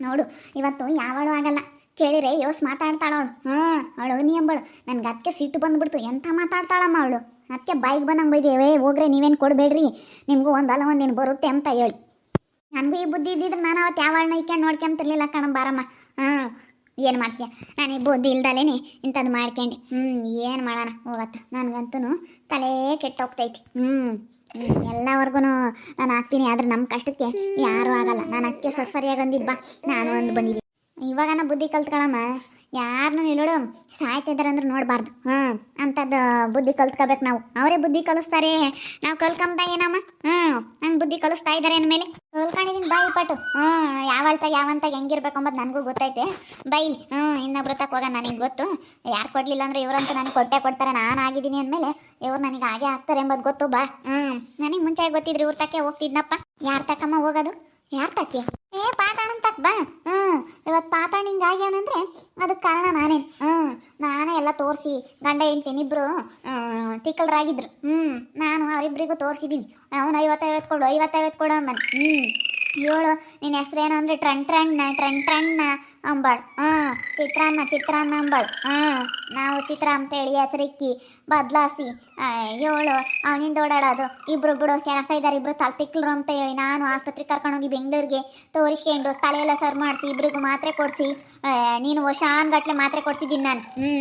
ನೋಡು, ಇವತ್ತು ಯಾವಳು ಆಗಲ್ಲ. ಕೇಳಿರೆ, ಯೋಸ್ ಮಾತಾಡ್ತಾಳ ಅವಳು ಹ್ಞೂ ಅವಳು ನೀ ಎಂಬಳು ನನ್ಗೆ ಅದಕ್ಕೆ ಸಿಟ್ಟು ಬಂದ್ಬಿಡ್ತು. ಎಂಥ ಮಾತಾಡ್ತಾಳಮ್ಮ ಅವಳು? ಅದಕ್ಕೆ ಬೈಕ್ ಬಂದಂಗೆ ಬೈದೇವೆ ಹೋಗ್ರೆ ನೀವೇನು ಕೊಡಬೇಡ್ರಿ? ನಿಮಗೂ ಒಂದಲ್ಲ, ಒಂದಿನ ಬರುತ್ತೆ ಅಂತ ಹೇಳಿ. ನನಗೂ ಈ ಬುದ್ಧಿ ಇದ್ದಿದ್ರೆ ನಾನು ಅವತ್ತು ಯಾವಳನ್ನ ಇಕ್ಕೊಂಡು ನೋಡ್ಕೊಂತಿರ್ಲಿಲ್ಲ ಕಣ ಬಾರಮ್ಮ ಹಾಂ ಏನು ಮಾಡ್ತೀಯ? ನಾನು ಬುದ್ಧಿ ಇಲ್ದಲೇನೆ ಇಂಥದ್ದು ಮಾಡ್ಕೊಂಡು ಹ್ಞೂ ಏನು ಮಾಡೋಣ? ಹೋಗತ್ತೆ ನನಗಂತೂ ತಲೆ ಕೆಟ್ಟೋಗ್ತೈತಿ. ಹ್ಞೂ ಎಲ್ಲವರೆಗೂ ನಾನು ಹಾಕ್ತೀನಿ. ಆದ್ರೆ ನಮ್ಮ ಕಷ್ಟಕ್ಕೆ ಯಾರೂ ಆಗಲ್ಲ. ನಾನು ಅದಕ್ಕೆ ಸರ್ ಸರಿಯಾಗಿ ಅಂದಿದ್ದು ಬಾ. ನಾನು ಒಂದು ಬಂದಿದ್ದೀನಿ. ಇವಾಗನ ಬುದ್ಧಿ ಕಲ್ತ್ಕೊಳಮ್ಮ. ಯಾರನ್ನೂ ನಿಲ್ಲೋಡು ಸಾಯ್ತಿದ್ದಾರೆ ಅಂದ್ರೆ ನೋಡಬಾರ್ದು. ಹ್ಞೂ, ಅಂಥದ್ದು ಬುದ್ಧಿ ಕಲ್ತ್ಕೋಬೇಕು ನಾವು. ಅವರೇ ಬುದ್ಧಿ ಕಲಿಸ್ತಾರೆ. ನಾವು ಕಲ್ಕೊಂಬ ಏನಮ್ಮ? ಹ್ಞೂ ನಂಗೆ ಬುದ್ಧಿ ಕಲಿಸ್ತಾ ಇದ್ದಾರೆ ಅಂದಮೇಲೆ. ಕಲ್ಕೊಂಡಿದ್ದೀನಿ ಬಾಯಿ ಪಟ್ಟು ಹ್ಞೂ, ಯಾವಳ್ತಾಗ ಯಾವಂತಾಗ ಹೆಂಗಿರ್ಬೇಕು ಅಂಬೋದು ನನಗೂ ಗೊತ್ತೈತೆ. ಬೈ ಹ್ಞೂ, ಇನ್ನೊಬ್ರು ತಕ್ಕ ಹೋಗ ನನಗೆ ಗೊತ್ತು. ಯಾರು ಕೊಡಲಿಲ್ಲ ಅಂದ್ರೆ ಇವರಂತೂ ನನಗೆ ಕೊಟ್ಟೆ ಕೊಡ್ತಾರೆ. ನಾನು ಆಗಿದ್ದೀನಿ ಅಂದಮೇಲೆ ಇವ್ರು ನನಗೆ ಹಾಗೆ ಆಗ್ತಾರೆ ಎಂಬುದು ಗೊತ್ತು. ಬಾ. ಹ್ಞೂ, ನನಗೆ ಮುಂಚೆ ಗೊತ್ತಿದ್ರಿ ಇವ್ರ ತಕ್ಕೆ ಹೋಗ್ತಿದ್ನಪ್ಪ. ಯಾರು ತಕ್ಕಮ್ಮ ಹೋಗೋದು? ಯಾರು ತಕ್ಕೆ? ಏ ತಕ್ ಬಾ. ಹ್ಞೂ ಇವತ್ತು ಪಾತಾಣಿಂಗ್ ಆಗ್ಯಾನಂದ್ರೆ ಅದಕ್ಕೆ ಕಾರಣ ನಾನೇನು. ಹ್ಞೂ ನಾನೇ ಎಲ್ಲ ತೋರಿಸಿ ಗಂಡ ಹೆಂಡ್ತೀನಿ ಇಬ್ಬರು ತಿಕ್ಕಲ್ರಾಗಿದ್ರು. ಹ್ಞೂ ನಾನು ಅವರಿಬ್ಬರಿಗೂ ತೋರಿಸಿದ್ದೀನಿ ಅವನು ಐವತ್ತೈವತ್ತು ಕೊಡು ಐವತ್ತೈವತ್ತು ಕೊಡು ಅಂಬನ್ ಹ್ಞೂ ಏಳು. ನಿನ್ನ ಹೆಸರೇನು ಅಂದರೆ ಟ್ರನ್ ಟ್ರಣ್ಣ ಟ್ರನ್ ಟ್ರಣ್ಣ ಅಂಬಾಳು. ಹಾಂ ಚಿತ್ರಾನ್ನ ಚಿತ್ರಾನ್ನ ಅಂಬಾಳ್. ಹಾಂ ನಾವು ಚಿತ್ರ ಅಂತೇಳಿ ಹೆಸರಿಕ್ಕಿ ಬದಲಾಸಿ. ಏಳು. ಅವನಿಂದ ಓಡಾಡೋದು ಇಬ್ರು ಬಿಡು ಚೆನ್ನಾಗ ಇದ್ದಾರೆ ಇಬ್ರು ತಲೆ ತಿಕ್ಲರು ಅಂತ ಹೇಳಿ ನಾನು ಆಸ್ಪತ್ರೆಗೆ ಕರ್ಕೊಂಡೋಗಿ ಬೆಂಗಳೂರಿಗೆ ತೋರಿಸ್ಕೊಂಡು ತಲೆ ಎಲ್ಲ ಸರ್ ಮಾಡಿಸಿ, ಇಬ್ರಿಗೂ ಮಾತ್ರೆ ಕೊಡಿಸಿ. ನೀನು ವರ್ಷಾನ್ ಗಟ್ಲೆ ಮಾತ್ರೆ ಕೊಡಿಸಿದ್ದೀನಿ ನಾನು. ಹ್ಞೂ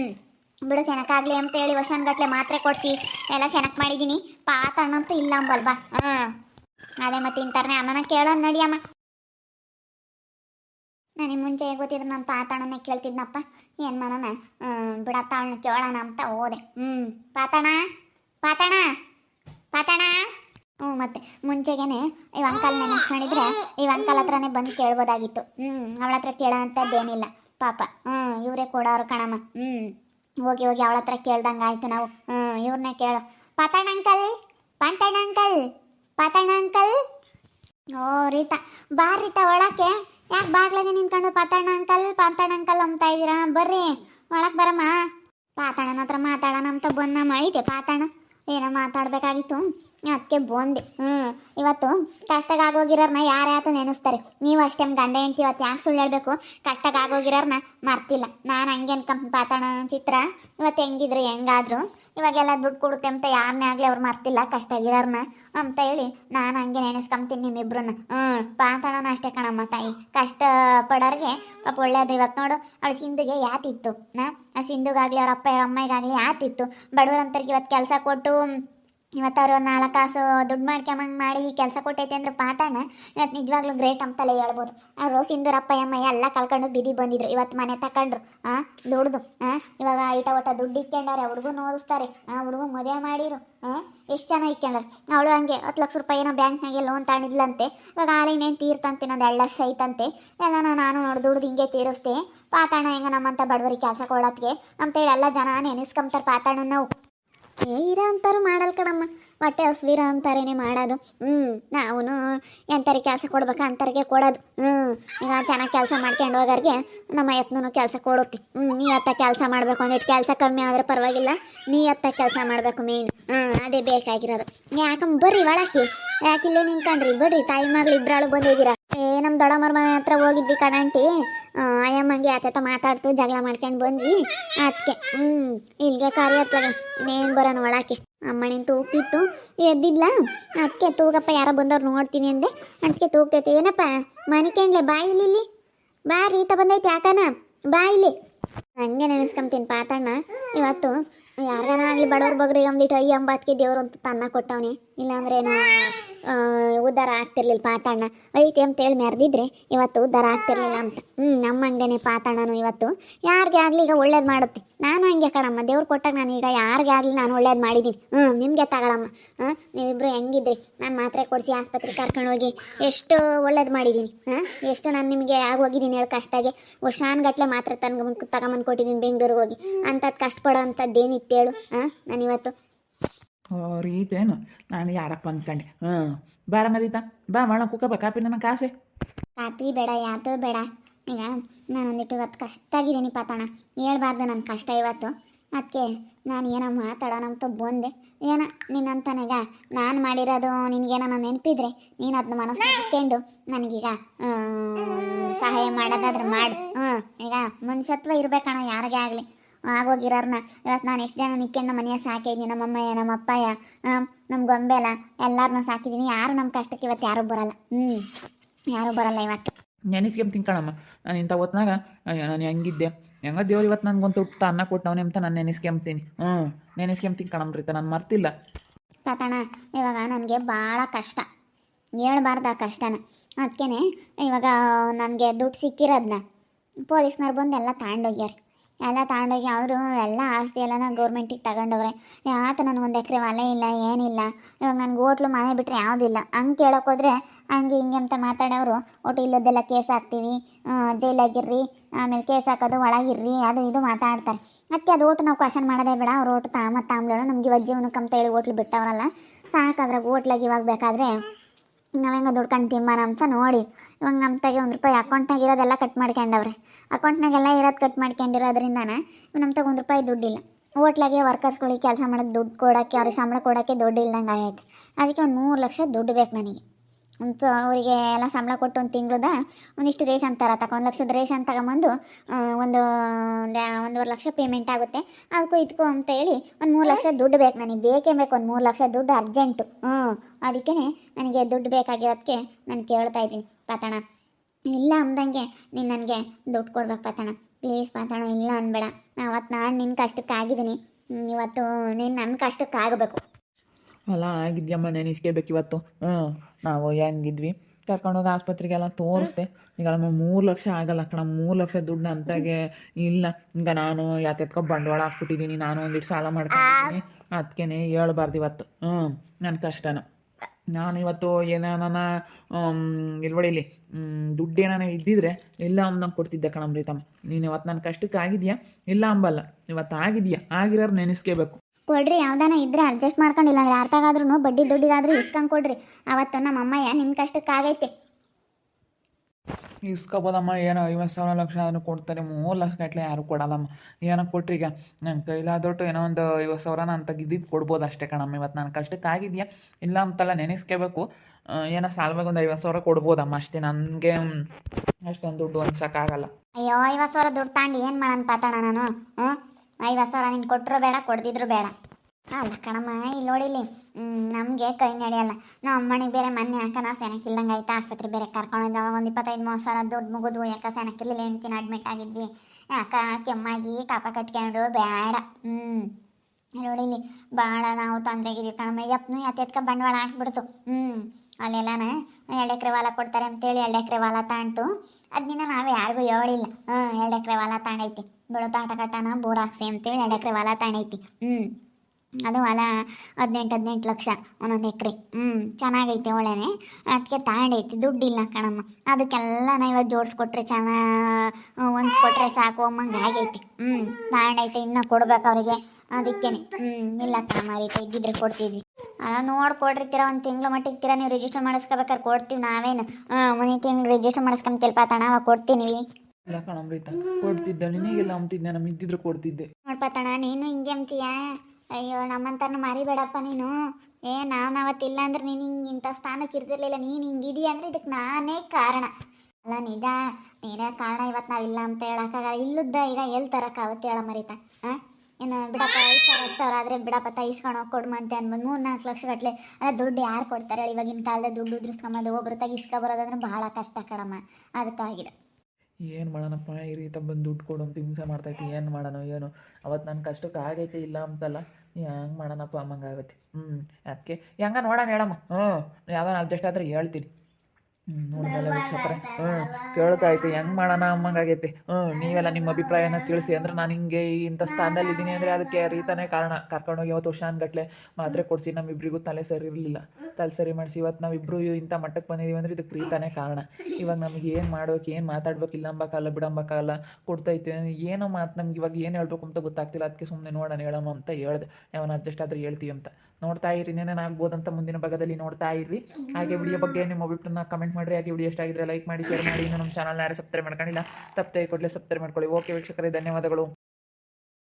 ಬಿಡು ಸೆನಕಾಗಲಿ ಅಂತ ಹೇಳಿ ವರ್ಷಾನ್ ಗಟ್ಲೆ ಮಾತ್ರೆ ಕೊಡಿಸಿ. ಎಲ್ಲ ಸೆನಕ್ ಮಾಡಿದ್ದೀನಿ ಪಾತಣ್ಣಂತೂ ಇಲ್ಲ ಅಂಬಲ್ವಾ ಹಾಂ ಅದೇ ಮತ್ತೆ ಇಂತಾರನೆ ಅಣ್ಣನ ಕೇಳೋಣ ನಡಿಯಮ್ಮ ನನಗೆ ಮುಂಚೆ ಗೊತ್ತಿದ್ರೆ ನಾನು ಪಾತಾಣನ ಕೇಳ್ತಿದ್ನಪ್ಪ. ಏನು ಮಾಡೋಣ ಬಿಡತ್ತ ಅವಳನ್ನ ಕೇಳೋಣ ಅಂತ ಹೋದೆ. ಹ್ಞೂ ಪಾತಾಣ ಪಾತಾಣ ಪಾತಾಣ ಹ್ಞೂ ಮತ್ತೆ ಮುಂಚೆಗೇನೆ ಇವ್ ಅಂಕಲ್ ನೆನೆಸ್ಕೊಂಡಿದ್ರೆ ಈ ಅಂಕಲ್ ಹತ್ರನೇ ಬಂದು ಕೇಳ್ಬೋದಾಗಿತ್ತು. ಹ್ಞೂ ಅವಳ ಹತ್ರ ಕೇಳೋಂಥದ್ದೇನಿಲ್ಲ ಪಾಪ. ಹ್ಞೂ ಇವರೇ ಕೊಡೋರು ಕಣಮ್ಮ. ಹ್ಞೂ ಹೋಗಿ ಹೋಗಿ ಅವಳ ಹತ್ರ ಕೇಳ್ದಂಗೆ ಆಯ್ತು ನಾವು. ಹ್ಞೂ ಇವ್ರನ್ನೇ ಕೇಳು. ಪಾತಾಣ ಅಂಕಲ್? ಪಾತಾಣ ಅಂಕಲ್? ಪಾತಣ್ಣ ಅಂಕಲ್? ಓ, ರೀತಾ. ಬಾ ರೀತಾ ಒಳಕ್ಕೆ. ಯಾಕೆ ಬಾಗ್ಲಾಗೆ ನಿಂತ್ಕೊಂಡು ಪಾತಣ್ಣ ಅಂಕಲ್ ಪಾತಣ್ಣ ಅಂಕಲ್ ಅಂತ ಇದ್ದೀರಾ ಬರ್ರಿ. ಒಳಕ್ಕೆ ಬರಮ್ಮ. ಪಾತಣ್ಣನ ಹತ್ರ ಮಾತಾಡೋಣ ಅಂತ ಬಂದಮ್ಮ. ಐತೆ ಪಾತಣ್ಣ ಏನೋ ಮಾತಾಡಬೇಕಾಗಿತ್ತು. ಅದಕ್ಕೆ ಬಂದೆ. ಹ್ಞೂ ಇವತ್ತು ಕಷ್ಟಕ್ಕೆ ಆಗೋಗಿರೋರ್ನ ಯಾರ್ಯಾತು ನೆನೆಸ್ತಾರೆ. ನೀವು ಅಷ್ಟೇ ಗಂಡ ಹೆಂಡ್ತಿ ಇವತ್ತು ಯಾಕೆ ಸುಳ್ಳು ಹೇಳಬೇಕು? ಕಷ್ಟಕ್ಕೆ ಮರ್ತಿಲ್ಲ. ನಾನು ಹಂಗೆ ಕಂಪ್ ಪಾತಾಣ ಚಿತ್ರ. ಇವತ್ತು ಹೆಂಗಿದ್ರು, ಹೆಂಗಾದ್ರು? ಇವಾಗೆಲ್ಲ ದುಡ್ಡು ಕೊಡುತ್ತೆ ಅಂತ ಯಾರನ್ನೇ ಆಗಲಿ ಅವ್ರು ಮರ್ತಿಲ್ಲ ಕಷ್ಟ ಆಗಿರೋರ್ನ ಅಂತ ಹೇಳಿ ನಾನು ಹಂಗೆ ನೆನೆಸ್ಕೊಂತೀನಿ ನಿಮ್ಮಿಬ್ರನ್ನ. ಹ್ಞೂ ಪಾತಾಣನ ಅಷ್ಟೇ ಕಣಮ್ಮ ತಾಯಿ. ಕಷ್ಟ ಪಡೋರಿಗೆ ಪಾಪ ಒಳ್ಳೇದು. ಇವತ್ತು ನೋಡು, ಅವಳು ಸಿಂಧುಗೆ ಯಾತಿತ್ತು, ನಾ? ಆ ಸಿಂಧುಗಾಗಲಿ ಅವ್ರ ಅಪ್ಪ, ಅವ್ರ ಅಮ್ಮಗಾಗಲಿ ಯಾತಿತ್ತು? ಬಡವರಂತರಿಗೆ ಇವತ್ತು ಕೆಲಸ ಕೊಟ್ಟು ಇವತ್ತು ಅವರು ನಾಲ್ಕು ಕಾಸು ದುಡ್ಡು ಮಾಡ್ಕೊಂಬಂಗ್ ಮಾಡಿ ಕೆಲಸ ಕೊಟ್ಟೈತೆ ಅಂದ್ರೆ ಪಾತಾಣ ಇವತ್ತು ನಿಜವಾಗ್ಲೂ ಗ್ರೇಟ್ ಅಂತಲೇ ಹೇಳ್ಬೋದು. ಅವರು ಸಿಂಧೂರಪ್ಪ ಅಮ್ಮ ಎಲ್ಲ ಕಳ್ಕೊಂಡು ಬಿದಿ ಬಂದಿದ್ರು. ಇವತ್ತು ಮನೆ ತಕೊಂಡ್ರು. ಹಾಂ ದುಡ್ದು ಹಾಂ ಇವಾಗ ಐಟ ಒಟ್ಟ ದುಡ್ಡು ಇಕ್ಕೊಂಡವ್ರೆ ಹುಡುಗನ ಓದಿಸ್ತಾರೆ. ಆ ಹುಡುಗ ಮದುವೆ ಮಾಡಿರು. ಹಾಂ ಎಷ್ಟು ಜನ ಇಕ್ಕೊಂಡಾರೆ ಅವಳು ಹಂಗೆ ಹತ್ತು ಲಕ್ಷ ರೂಪಾಯಿ ಏನೋ ಬ್ಯಾಂಕ್ನಾಗೆ ಲೋನ್ ತಾಣಿದ್ಲಂತೆ ಇವಾಗ ಆಲಿನೇನು ತೀರ್ತಂತೆ ಒಂದು ಎರಡು ಲಕ್ಷ ಐತಂತೆ. ಎಲ್ಲ ನಾನು ನೋಡಿ ದುಡ್ದು ಹಿಂಗೆ ತೀರಿಸ್ತೆ ಪಾತಾಣ ಹೆಂಗ ನಮ್ಮಂಥ ಬಡವರಿಗೆ ಕೆಲಸ ಕೊಡೋತ್ಗೆ ಅಂತೇಳಿ ಎಲ್ಲ ಜನ ನೆನೆಸ್ಕೊಂತಾರೆ ಪಾತಾಣ ನಾವು. ಏ ಇರೋ ಅಂತಾರು ಮಾಡಲ್ ಕಣಮ್ಮ ಹೊಟ್ಟೆ ಹಸ್ವೀರ ಅಂತಾರೇನೆ ಮಾಡೋದು. ಹ್ಞೂ ನಾವು ಎಂಥರಿಗೆ ಕೆಲಸ ಕೊಡ್ಬೇಕು ಅಂಥವ್ರಿಗೆ ಕೊಡೋದು. ಹ್ಞೂ ಈಗ ಚೆನ್ನಾಗಿ ಕೆಲಸ ಮಾಡ್ಕೊಂಡು ಹೋಗೋರಿಗೆ ನಮ್ಮ ಯತ್ನೂ ಕೆಲಸ ಕೊಡುತ್ತೆ. ಹ್ಞೂ ನೀ ಅತ್ತ ಕೆಲಸ ಮಾಡಬೇಕು ಒಂದಿಟ್ಟು ಕೆಲಸ ಕಮ್ಮಿ ಆದರೆ ಪರವಾಗಿಲ್ಲ. ನೀ ಎತ್ತ ಕೆಲಸ ಮಾಡಬೇಕು ಮೇನ್ ಹ್ಞೂ ಅದೇ ಬೇಕಾಗಿರೋದು. ಯಾಕಂಬ ಬರ್ರಿ ಒಳಕ್ಕೆ. ಯಾಕಿಲ್ಲೇ ನಿಂತ್ಕೊಂಡ್ರಿ? ಬರ್ರಿ, ತಾಯಿ ಮಗಳು ಇಬ್ಬರಾಳು ಬಂದಿದ್ದೀರಾ. ಏ ನಮ್ಮ ದೊಡ್ಡಮ್ಮರ ಮನೆ ಹತ್ರ ಹೋಗಿದ್ವಿ ಕಣಂಟಿ. ಅಯ್ಯಮ್ಮಂಗೆ ಆತತ ಮಾತಾಡ್ತು, ಜಗಳ ಮಾಡ್ಕೊಂಡು ಬಂದ್ವಿ. ಅದಕ್ಕೆ ಹ್ಞೂ ಇಲ್ಲಿಗೆ ಕಾರ್ಯ ಹತ್ಲಾಗೆ ಇನ್ನೇನು ಬರೋಣ ಒಳಕ್ಕೆ. ಅಮ್ಮನಿನ್ ತೂಗ್ತಿತ್ತು. ಎದ್ದಿಲ್ಲ ಅದಕ್ಕೆ ತೂಗಪ್ಪ, ಯಾರೋ ಬಂದವ್ರು ನೋಡ್ತೀನಿ ಅಂದೆ. ಅದಕ್ಕೆ ತೂಗ್ತೈತೆ. ಏನಪ್ಪ ಮನಿಕೆಂಡ್ಲೆ ಬಾಯಿಲಿ ಇಲ್ಲಿ. ಬಾ, ರೀತ ಬಂದೈತೆ ಯಾಕನ? ಬಾಯಿಲಿ ಹಂಗೆ ನೆನೆಸ್ಕೊಂತೀನಿ ಪಾತಣ್ಣ. ಇವತ್ತು ಯಾರಿಗಾನ ಆಗಲಿ ಬಡವ್ರ ಬಗ್ರಿಗೆ ಒಂದಿಟ್ಟು ಅಯ್ಯ, ಅಂಬತ್ಗೆ ದೇವ್ರು ಅಂತ ತನ್ನ ಕೊಟ್ಟವನೆ. ಇಲ್ಲಾಂದ್ರೇನು? ಉದ್ಧಾರ ಆಗ್ತಿರ್ಲಿಲ್ಲ ಪಾತಣ್ಣ ಐತಿ ಅಂತೇಳಿ ಮೆರೆದಿದ್ರೆ ಇವತ್ತು ಉದ್ಧಾರ ಆಗ್ತಿರ್ಲಿಲ್ಲ ಅಂತ. ಹ್ಞೂ ನಮ್ಮ ಹಂಗೇನೆ ಪಾತಣ್ಣನು ಇವತ್ತು. ಯಾರಿಗೆ ಆಗಲಿ ಈಗ ಒಳ್ಳೇದು ಮಾಡುತ್ತೆ. ನಾನು ಹಂಗೆ ಕಣಮ್ಮ, ದೇವ್ರು ಕೊಟ್ಟಾಗ ನಾನು ಈಗ ಯಾರಿಗೆ ಆಗಲಿ ನಾನು ಒಳ್ಳೇದು ಮಾಡಿದ್ದೀನಿ. ಹ್ಞೂ ನಿಮಗೆ ತಗೊಳಮ್ಮ. ಹಾಂ ನೀವಿಬ್ಬರು ಹೆಂಗಿದ್ರಿ? ನಾನು ಮಾತ್ರೆ ಕೊಡಿಸಿ ಆಸ್ಪತ್ರೆಗೆ ಕರ್ಕೊಂಡು ಹೋಗಿ ಎಷ್ಟು ಒಳ್ಳೇದು ಮಾಡಿದ್ದೀನಿ. ಹಾಂ, ಎಷ್ಟು ನಾನು ನಿಮಗೆ ಆಗೋಗಿದ್ದೀನಿ ಹೇಳಿ ಕಷ್ಟಾಗೆ. ವರ್ಷಾನ್ಗಟ್ಲೆ ಮಾತ್ರೆ ತನ್ಗೆ ತಗೊಂಬಂದು ಕೊಟ್ಟಿದ್ದೀನಿ ಬೆಂಗಳೂರಿಗೆ ಹೋಗಿ. ಅಂಥದ್ದು ಕಷ್ಟಪಡೋ ಅಂಥದ್ದು ಏನಿತ್ತು ಹೇಳು. ಹಾಂ, ನಾನು ರೀತೇನು ನಾನು ಯಾರಪ್ಪ ಅಂದ್ಕೊಂಡೆ ಹ್ಞೂ. ಬಾರ ಮರೀತ ಬಾ, ಮಾಡ, ಕುಕ್ಕಪ್ಪ ಕಾಪಿ ನನ್ನ ಕಾಸೆ. ಕಾಪಿ ಬೇಡ ಯಾತು ಬೇಡ. ಈಗ ನಾನು ಒಂದಿಟ್ಟು ಇವತ್ತು ಕಷ್ಟಾಗಿದ್ದೀನಿ ಪಾತಾಣ ಹೇಳ್ಬಾರ್ದು ನನ್ನ ಕಷ್ಟ ಇವತ್ತು. ಅದಕ್ಕೆ ನಾನು ಏನೋ ಮಾತಾಡೋಣ ಅಂತ ಬಂದೆ. ಏನೋ ನಿನ್ನಂತನಗ ನಾನು ಮಾಡಿರೋದು ನಿನಗೇನ ನೆನಪಿದ್ರೆ ನೀನು ಅದನ್ನ ಮನಸ್ಸು ಇಟ್ಕೊಂಡು ನನಗೀಗ ಸಹಾಯ ಮಾಡೋದಾದ್ರೆ ಮಾಡಿ. ಹ್ಞೂ. ಈಗ ಮನುಷ್ಯತ್ವ ಇರಬೇಕಣ್ಣ, ಯಾರಿಗೇ ಆಗಲಿ. ಆಗೋಗಿರೋರ್ನ ಇವತ್ತು ನಾನು ಎಷ್ಟು ಜನ ನಿಕ್ಕೊಂಡು ನಮ್ಮ ಮನೆಯ ಸಾಕಿದ್ದೀನಿ ನಮ್ಮ ಅಮ್ಮಯ್ಯ ನಮ್ಮ ಅಪ್ಪಯ್ಯ ನಮ್ಮ ಗೊಂಬೆಲ ಎಲ್ಲರನ್ನೂ ಸಾಕಿದ್ದೀನಿ ಯಾರು ನಮ್ಮ ಕಷ್ಟಕ್ಕೆ ಇವತ್ತು ಯಾರೂ ಬರಲ್ಲ. ಹ್ಞೂ ಯಾರೂ ಬರಲ್ಲ ಇವತ್ತು. ನೆನೆಸ್ಕೊಂಡು ತಿನ್ಕಣಮ್ಮ ನಾನು ಇಂಥ ಹೊತ್ನಾಗ ನಾನು ಹೆಂಗಿದ್ದೆ. ಹೆಂಗ ದೇವ್ರು ಇವತ್ತು ನನಗೊಂದು ಊಟ ಅನ್ನ ಕೊಟ್ಟವನೇ ಅಂತ ನಾನು ನೆನೆಸ್ಕೊಂತೀನಿ ಹ್ಞೂ ತಿಂಕಣಮ್ಮ ತಿನ್ಕಣಮ್ರಿ ನಾನು ಮರ್ತಿಲ್ಲ. ಪಾತಣ ಇವಾಗ ನನಗೆ ಭಾಳ ಕಷ್ಟ. ಹೇಳ್ಬಾರ್ದು ಆ ಕಷ್ಟನ. ಅದಕ್ಕೇ ಇವಾಗ ನನಗೆ ದುಡ್ಡು ಸಿಕ್ಕಿರೋದನ್ನ ಪೊಲೀಸ್ನವ್ರು ಬಂದು ಎಲ್ಲ ತಗೊಂಡೋಗ್ಯಾರ ಎಲ್ಲ ತಗೊಂಡೋಗಿ ಅವರು ಎಲ್ಲ ಆಸ್ತಿ ಎಲ್ಲನ ಗೌರ್ಮೆಂಟಿಗೆ ತಗೊಂಡವ್ರೆ. ಯಾತ ನನಗೊಂದು ಎಕರೆ ಹೊಲ ಇಲ್ಲ, ಏನಿಲ್ಲ. ಇವಾಗ ನನಗೆ ಹೋಟ್ಲು ಮನೆ ಬಿಟ್ಟರೆ ಯಾವುದಿಲ್ಲ ಹಂಗೆ ಕೇಳೋಕ್ಕೋದ್ರೆ ಹಂಗೆ ಹಿಂಗೆ ಅಂತ ಮಾತಾಡೋರು ಒಟ್ಟು ಇಲ್ಲದೆಲ್ಲ ಕೇಸ್ ಹಾಕ್ತೀವಿ. ಜೈಲಾಗಿರ್ರಿ, ಆಮೇಲೆ ಕೇಸ್ ಹಾಕೋದು, ಒಳಗಿರ್ರಿ, ಅದು ಇದು ಮಾತಾಡ್ತಾರೆ. ಮತ್ತೆ ಅದು ಓಟು ನಾವು ಕ್ವಶನ್ ಮಾಡೋದೇ ಬೇಡ. ಅವ್ರು ಓಟು ತಾಮ ತಾಮ್ಲೋಣ ನಮ್ಗೆ ಇವಾಗ ಜೀವನಕ್ಕೆ ಅಂತ ಹೇಳಿ ಓಟ್ಲು ಬಿಟ್ಟವ್ರಲ್ಲ. ಸಾಕಾದ್ರಾಗ ಓಟ್ಲಾಗಿ ಇವಾಗ ಬೇಕಾದರೆ ನಾವು ಹೆಂಗೆ ದುಡ್ಕೊಂಡು ತಿಂಬಾನ ಅಂತ ನೋಡಿ. ಇವಾಗ ನಮ್ಮ ತಗೆ ಒಂದು ರೂಪಾಯಿ ಅಕೌಂಟ್ನಾಗ ಇರೋದೆಲ್ಲ ಕಟ್ ಮಾಡ್ಕೊಂಡವ್ರೆ ಅಕೌಂಟ್ನಾಗೆಲ್ಲ ಇರೋದು ಕಟ್ ಮಾಡ್ಕೊಂಡಿರೋದ್ರಿಂದನ ನಮ್ಮ ತಗೆ ಒಂದು ರೂಪಾಯಿ ದುಡ್ಡಿಲ್ಲ. ಹೋಟ್ಲಾಗೆ ವರ್ಕರ್ಸ್ಗಳಿಗೆ ಕೆಲಸ ಮಾಡೋದು ದುಡ್ಡು ಕೊಡೋಕ್ಕೆ ಅವ್ರಿಗೆ ಸಂಬಳ ಕೊಡೋಕ್ಕೆ ದುಡ್ಡು ಇಲ್ದಂಗೆ ಆಗೈತೆ. ಅದಕ್ಕೆ ಒಂದು ಮೂರು ಲಕ್ಷ ದುಡ್ಡು ಬೇಕು ನನಗೆ. ಒಂದು ಅವರಿಗೆ ಎಲ್ಲ ಸಂಬಳ ಕೊಟ್ಟು ಒಂದು ತಿಂಗಳದ ಒಂದಿಷ್ಟು ರೇಷನ್ ತಗೊ ಒಂದು ಲಕ್ಷದ ರೇಷನ್ ತಗೊಂಬಂದು ಒಂದು ಒಂದು, ಒಂದೂವರೆ ಲಕ್ಷ ಪೇಮೆಂಟ್ ಆಗುತ್ತೆ. ಅದಕ್ಕೂ ಇದಕ್ಕೂ ಅಂತ ಹೇಳಿ ಒಂದು ಮೂರು ಲಕ್ಷ ದುಡ್ಡು ಬೇಕು ನನಗೆ. ಬೇಕೇ ಬೇಕು ಒಂದು ಮೂರು ಲಕ್ಷ ದುಡ್ಡು ಅರ್ಜೆಂಟು ಹ್ಞೂ ಅದಕ್ಕೇ ನನಗೆ ದುಡ್ಡು ಬೇಕಾಗಿರೋದಕ್ಕೆ ನಾನು ಕೇಳ್ತಾ ಇದ್ದೀನಿ. ಪಾತಣ, ಇಲ್ಲ ಅಂದಂಗೆ ನೀನು ನನಗೆ ದುಡ್ಡು ಕೊಡ್ಬೇಕು ಪಾತಣ. ಪ್ಲೀಸ್ ಪಾತಣ, ಇಲ್ಲ ಅನ್ಬೇಡ. ಅವತ್ತು ನಾನು ನಿನ್ನ ಕಷ್ಟಕ್ಕಾಗಿದ್ದೀನಿ ಇವತ್ತು ನೀನು ನನ್ನ ಕಷ್ಟಕ್ಕೆ ಆಗಬೇಕು. ಅಲ್ಲ ಆಗಿದ್ಯಮ್ಮ ನೆನೆಸ್ಕೋಬೇಕು ಇವತ್ತು? ಹ್ಞೂ ನಾವು ಹೆಂಗಿದ್ವಿ. ಕರ್ಕೊಂಡೋಗಿ ಆಸ್ಪತ್ರೆಗೆಲ್ಲ ತೋರಿಸ್ದೆ. ಈಗ ನಮ್ಮ ಮೂರು ಲಕ್ಷ ಆಗಲ್ಲ ಕಣ, ಮೂರು ಲಕ್ಷ ದುಡ್ಡು ಅಂತಾಗೆ ಇಲ್ಲ. ಈಗ ನಾನು ಯಾತೆತ್ಕೊ ಬಂಡವಾಳ ಹಾಕ್ಬಿಟ್ಟಿದ್ದೀನಿ ನಾನು ಒಂದಿಷ್ಟು ಸಾಲ ಮಾಡ್ಕೊಂಡಿದ್ದೀನಿ ಅದಕ್ಕೇ ಹೇಳ್ಬಾರ್ದು ಇವತ್ತು. ಹ್ಞೂ ನನ್ನ ಕಷ್ಟನ. ನಾನು ಇವತ್ತು ಏನಾನ ಇಲ್ವಡಿಲಿ ದುಡ್ಡು ಏನಾನ ಇದ್ದಿದ್ರೆ ಇಲ್ಲ ಅಂದಂಗೆ ಕೊಡ್ತಿದ್ದೆ ಕಣಮ್ರಿತಮ್ಮ ನೀನು ಇವತ್ತು ನನ್ನ ಕಷ್ಟಕ್ಕೆ ಆಗಿದ್ಯಾ? ಇಲ್ಲ ಅಂಬಲ್ಲ. ಇವತ್ತು ಆಗಿದ್ಯಾ? ಆಗಿರೋರು ನೆನೆಸ್ಕೋಬೇಕು. ಕೊಡ್ರಿ ಯಾವ್ದಾನ ಇದ್ರೆ ಅಡ್ಜಸ್ಟ್ ಮಾಡ್ಕೊಂಡಿಲ್ಲ ಅಂದ್ರೆ ಅರ್ಥಗಾದ್ರೂ ಬಡ್ಡಿ ದುಡ್ಡಿಗಾದ್ರೂ ಇಸ್ಕೊಂಡ್ ಕೊಡ್ರಿ. ಅವತ್ತು ನಮ್ಮ ಅಮ್ಮಯ್ಯ ನಿಮ್ಮ ಕಷ್ಟಕ್ಕಾಗೈತೆ ಇಸ್ಕೊಬೋದಮ್ಮ ಏನೋ ಐವತ್ತು ಸಾವಿರ ಲಕ್ಷ ಅದನ್ನು ಕೊಡ್ತಾರೆ ಮೂರು ಲಕ್ಷ ಗಟ್ಟಲೆ ಯಾರು ಕೊಡಲ್ಲಮ್ಮ. ಏನೋ ಕೊಟ್ರಿ ಈಗ ನನ್ನ ಕೈಲಾದೊಟ್ಟು ಏನೋ ಒಂದು ಐವತ್ತು ಸಾವಿರನ ಅಂತ ಇದ್ದಿದ್ದು ಕೊಡ್ಬೋದು ಅಷ್ಟೇ ಕಣಮ್ಮ. ಇವತ್ತು ನನ್ನ ಕಷ್ಟಕ್ಕೆ ಆಗಿದೆಯಾ? ಇಲ್ಲ ಅಂತಲ್ಲ ನೆನೆಸ್ಕೋಬೇಕು. ಏನೋ ಸಾಲ್ವಾಗ ಒಂದು ಐವತ್ತು ಸಾವಿರ ಕೊಡ್ಬೋದಮ್ಮ ಅಷ್ಟೇ. ನನಗೆ ಅಷ್ಟೊಂದು ದುಡ್ಡು ಹೊಂದ್ಸೋಕ್ಕಾಗಲ್ಲ. ಅಯ್ಯೋ ಐವತ್ತು ಸಾವಿರ ದುಡ್ಡು ತಗೊಂಡು ಏನು ಮಾಡೋಣ ಪಾತಣ ನಾನು ಹ್ಞೂ ಐವತ್ತು ಸಾವಿರ ನೀನು ಕೊಟ್ಟರು ಬೇಡ, ಕೊಡ್ದಿದ್ರು ಬೇಡ. ಅಲ್ಲ ಕಣಮ್ಮ ಇಲ್ಲಿ. ನೋಡಿಲಿ ನಮಗೆ ಕೈ ನಡೆಯಲ್ಲ. ನಮ್ಮ ಅಮ್ಮನಿಗೆ ಬೇರೆ ಮೊನ್ನೆ ಯಾಕ ನಾ ಸೆನಕ್ಕಿಲ್ದಂಗೆ ಆಯ್ತಾ? ಆಸ್ಪತ್ರೆ ಬೇರೆ ಕರ್ಕೊಂಡಿದ್ದಾವ ಒಂದು ಇಪ್ಪತ್ತೈದು ಮೂವತ್ತು ಸಾವಿರ ದುಡ್ಡು ಮುಗಿದ್ವು. ಯಾಕೆ ಸೆನಕ್ಕಿರ್ಲಿಲ್ಲ ಹೆಂಡ್ತಿನ ಅಡ್ಮಿಟ್ ಆಗಿದ್ವಿ. ಯಾಕೆ? ಕೆಮ್ಮಾಗಿ ಕಾಪ ಕಟ್ಕೊಂಡು ಬೇಡ. ಹ್ಞೂ ನೋಡಿಲಿ ಭಾಳ ನಾವು ತೊಂದರೆಗಿದ್ದೀವಿ ಕಣಮ್ಮ. ಯಪ್ನು ಎತ್ತೆತ್ಕ ಬಂಡವಾಳ ಹಾಕ್ಬಿಡ್ತು ಹ್ಞೂ ಅಲ್ಲೆಲ್ಲನ ಎರಡು ಎಕರೆ ಹೊಲ ಕೊಡ್ತಾರೆ ಅಂತೇಳಿ ಎರಡು ಎಕರೆ ಹೊಲ ತಾಂಟು ಅದನ್ನ ನಾವು ಯಾರಿಗೂ ಹೇಳಿಲ್ಲ ಹ್ಞೂ ಎರಡು ಎಕರೆ ಹೊಲ ತಾಂಡೈತಿ. ಬೆಳು ತಾಟ ಕಟ್ಟನ ಬೋರ್ ಹಾಕ್ಸಿ ಅಂತೇಳಿ ಎರಡು ಎಕರೆ ಹೊಲ ತಾಂಡೈತಿ. ಹ್ಞೂ ಅದು ಹೊಲ ಹದಿನೆಂಟು ಹದಿನೆಂಟು ಲಕ್ಷ ಒಂದೊಂದು ಎಕರೆ. ಹ್ಞೂ ಚೆನ್ನಾಗೈತೆ ಒಳ್ಳೆನೆ ಅದಕ್ಕೆ ತಾಂಡೈತಿ, ದುಡ್ಡಿಲ್ಲ ಕಣಮ್ಮ. ಅದಕ್ಕೆಲ್ಲ ನಾ ಇವಾಗ ಜೋಡಿಸ್ಕೊಟ್ರೆ ಚೆನ್ನಾಗಿ ಹೊಂದ್ಸ್ಕೊಟ್ರೆ ಸಾಕು ಅಮ್ಮಂಗೆ ಆಗೈತಿ ಹ್ಞೂ ತಾಂಡೈತೆ, ಇನ್ನೂ ಕೊಡ್ಬೇಕು ಅವರಿಗೆ. ಅದಕ್ಕೇನೆ. ಹ್ಞೂ ಇಲ್ಲ ಕಣಮ್ಮ ರೀತಿ ಇದ್ದಿದ್ರೆ ಕೊಡ್ತಿದ್ವಿ. ನೋಡಿ ಕೊಡ್ರಿತೀರ ಒಂದು ತಿಂಗಳು ಮಟ್ಟಿಗೆ ನೀವು ರಿಜಿಸ್ಟರ್ ಮಾಡಿಸ್ಕೋಬೇಕಾದ್ರೆ ಕೊಡ್ತೀವಿ ನಾವೇನು? ಹಾಂ ಮುಂದಿನ ತಿಂಗಳು ರಿಜಿಸ್ಟರ್ ಮಾಡಿಸ್ಕೊಂತಿಲ್ಪ ತಣ ಅವಾಗ ಕೊಡ್ತೀನಿವಿ ಇಲ್ಲ ಕಣಮ್ರಿತ ಕೊಡ್ತಿದ್ದೆ ನಿನಗೆಲ್ಲ ನಮ್ಮ ಇದ್ದಿದ್ರೆ ಕೊಡ್ತಿದ್ದೆ. ನೀನು ಹಿಂಗೆ ಅಂತೀಯ ಅಯ್ಯೋ ನಮ್ಮಂತನ ಮರಿಬೇಡಪ್ಪ ನೀನು. ಏ ನಾವು ನಾವತ್ತಿಲ್ಲ ಅಂದ್ರೆ ನೀನು ಹಿಂಗೆ ಇಂಥ ಸ್ಥಾನಕ್ಕೆ ಇರ್ತಿರ್ಲಿಲ್ಲ ನೀನು ಹಿಂಗಿದೀಯ ಅಂದ್ರೆ ಇದಕ್ಕೆ ನಾನೇ ಕಾರಣ. ಅಲ್ಲ ನಿಜ ನೀನೇ ಕಾರಣ ಇವತ್ತು ನಾವಿಲ್ಲ ಅಂತ ಹೇಳೋಕ್ಕಾಗಲ್ಲ ಇಲ್ಲದ ಈಗ ಎಲ್ಲಿ ತರಕ್ಕಾಗುತ್ತೆ ಹೇಳ ಮರಿತ ಹಾಂ ಇನ್ನು ಬಿಡಪ್ಪ, ಐದು ಸಾವಿರ, ಹತ್ತು ಸಾವಿರ ಆದರೆ ಬಿಡಪ್ಪ ತೈಸ್ಕೊಳೋ ಕೊಡ್ಮಂತೆ ಅನ್ಬೋದು ಮೂರು ನಾಲ್ಕು ಲಕ್ಷ ಗಟ್ಟಲೆ ಅಲ್ಲ ದುಡ್ಡು ಯಾರು ಕೊಡ್ತಾರೆ? ಇವಾಗಿನ ಕಾಲದ ದುಡ್ಡು ಉದ್ರಿಸ್ಕೊಂಬೋದು ಒಬ್ಬರು ತಗ ಬರೋದಂದ್ರೆ ಬಹಳ ಕಷ್ಟ ಕಡಮ್ಮ ಅದಕ್ಕಾಗಿದೆ. ಏನು ಮಾಡೋಣಪ್ಪ, ಈ ರೀತಿ ಬಂದು ದುಡ್ಡು ಕೊಡು ಅಂತ ಹಿಂಸೆ ಮಾಡ್ತೈತಿ ಏನು ಮಾಡೋಣ, ಏನು. ಅವತ್ತು ನನ್ನ ಕಷ್ಟಕ್ಕೆ ಆಗೈತೆ ಇಲ್ಲ ಅಂತಲ್ಲ ಹೆಂಗೆ ಮಾಡೋಣಪ್ಪ ಅಮ್ಮಂಗೆ ಆಗುತ್ತೆ. ಹ್ಞೂ ಅದಕ್ಕೆ ಹೆಂಗ ನೋಡೋಣ ಹೇಳಮ್ಮ. ಹ್ಞೂ ಯಾವ್ದಾನ ಅಡ್ಜಸ್ಟ್ ಆದರೆ ಹೇಳ್ತೀನಿ. ಹ್ಞೂ ನೋಡಿದ್ಮೇಲೆ ವೀಕ್ಷಕರೇ. ಹ್ಞೂ ಕೇಳ್ತಾ ಐತೆ ಹೆಂಗೆ ಮಾಡೋಣ ಅಮ್ಮಂಗಾಗೈತಿ ಹ್ಞೂ ನೀವೆಲ್ಲ ನಿಮ್ಮ ಅಭಿಪ್ರಾಯನ ತಿಳಿಸಿ. ಅಂದ್ರೆ ನಾನು ಹಿಂಗೆ ಇಂಥ ಸ್ಥಾನದಲ್ಲಿ ಇದ್ದೀನಿ ಅಂದರೆ ಅದಕ್ಕೆ ರೀತಾನೇ ಕಾರಣ. ಕರ್ಕೊಂಡೋಗಿ ಅವತ್ತು ವರ್ಷಾನ್ಗಟ್ಲೆ ಮಾತ್ರೆ ಕೊಡಿಸಿ ನಮ್ಮಿಬ್ಬರಿಗೂ ತಲೆ ಸರಿ ಇರಲಿಲ್ಲ. ತಲೆ ಸರಿ ಮಾಡಿಸಿ ಇವತ್ತು ನಾವಿಬ್ಬರು ಇಂಥ ಮಟ್ಟಕ್ಕೆ ಬಂದಿದ್ದೀವಿ ಅಂದ್ರೆ ಇದಕ್ಕೆ ರೀತಾನೇ ಕಾರಣ. ಇವಾಗ ನಮಗೆ ಏನು ಮಾಡ್ಬೇಕು ಏನು ಮಾತಾಡ್ಬೇಕು ಇಲ್ಲ ಅಂಬಕ್ಕಾಗಲ್ಲ ಬಿಡಂಬಕ್ಕಾಗಲ್ಲ ಕೊಡ್ತೈತೆ ಏನೋ ಮಾತು ನಮ್ಗೆ ಇವಾಗ ಏನು ಹೇಳ್ಬೇಕು ಅಂತ ಗೊತ್ತಾಗ್ತಿಲ್ಲ. ಅದಕ್ಕೆ ಸುಮ್ಮನೆ ನೋಡೋಣ ಹೇಳಮ್ಮ ಅಂತ ಹೇಳ್ದೆ. ಯಾವನ ಅಡ್ಜಸ್ಟ್ ಆದ್ರೆ ಹೇಳ್ತೀವಿ ಅಂತ. ನೋಡ್ತಾ ಇರಿ ಅಂತ ಮುಂದಿನ ಭಾಗದಲ್ಲಿ ನೋಡ್ತಾ ಇರಿ ಹಾಗೆ ವಿಡಿಯೋ ಬಗ್ಗೆ ನಿಮ್ಮ ಅಭಿಪ್ರಾಯನ ಕಮೆಂಟ್ ಮಾಡಿರಿ. ಹಾಗೆ ವಿಡಿಯೋ ಎಷ್ಟಾಗಿದ್ರೆ ಲೈಕ್ ಮಾಡಿ ಶೇರ್ ಮಾಡಿ. ಇನ್ನು ನಮ್ಮ ಚಾನಲ್ನ ಯಾರು ಸಬ್ಸ್ಕ್ರೈಬ್ ಮಾಡ್ಕೊಂಡಿಲ್ಲ, ತಪ್ಪದೆ ಕೊಡಲೇ ಸಬ್ಸ್ಕ್ರೈಬ್ ಮಾಡ್ಕೊಳ್ಳಿ. ಓಕೆ ವೀಕ್ಷಕರೇ, ಧನ್ಯವಾದಗಳು.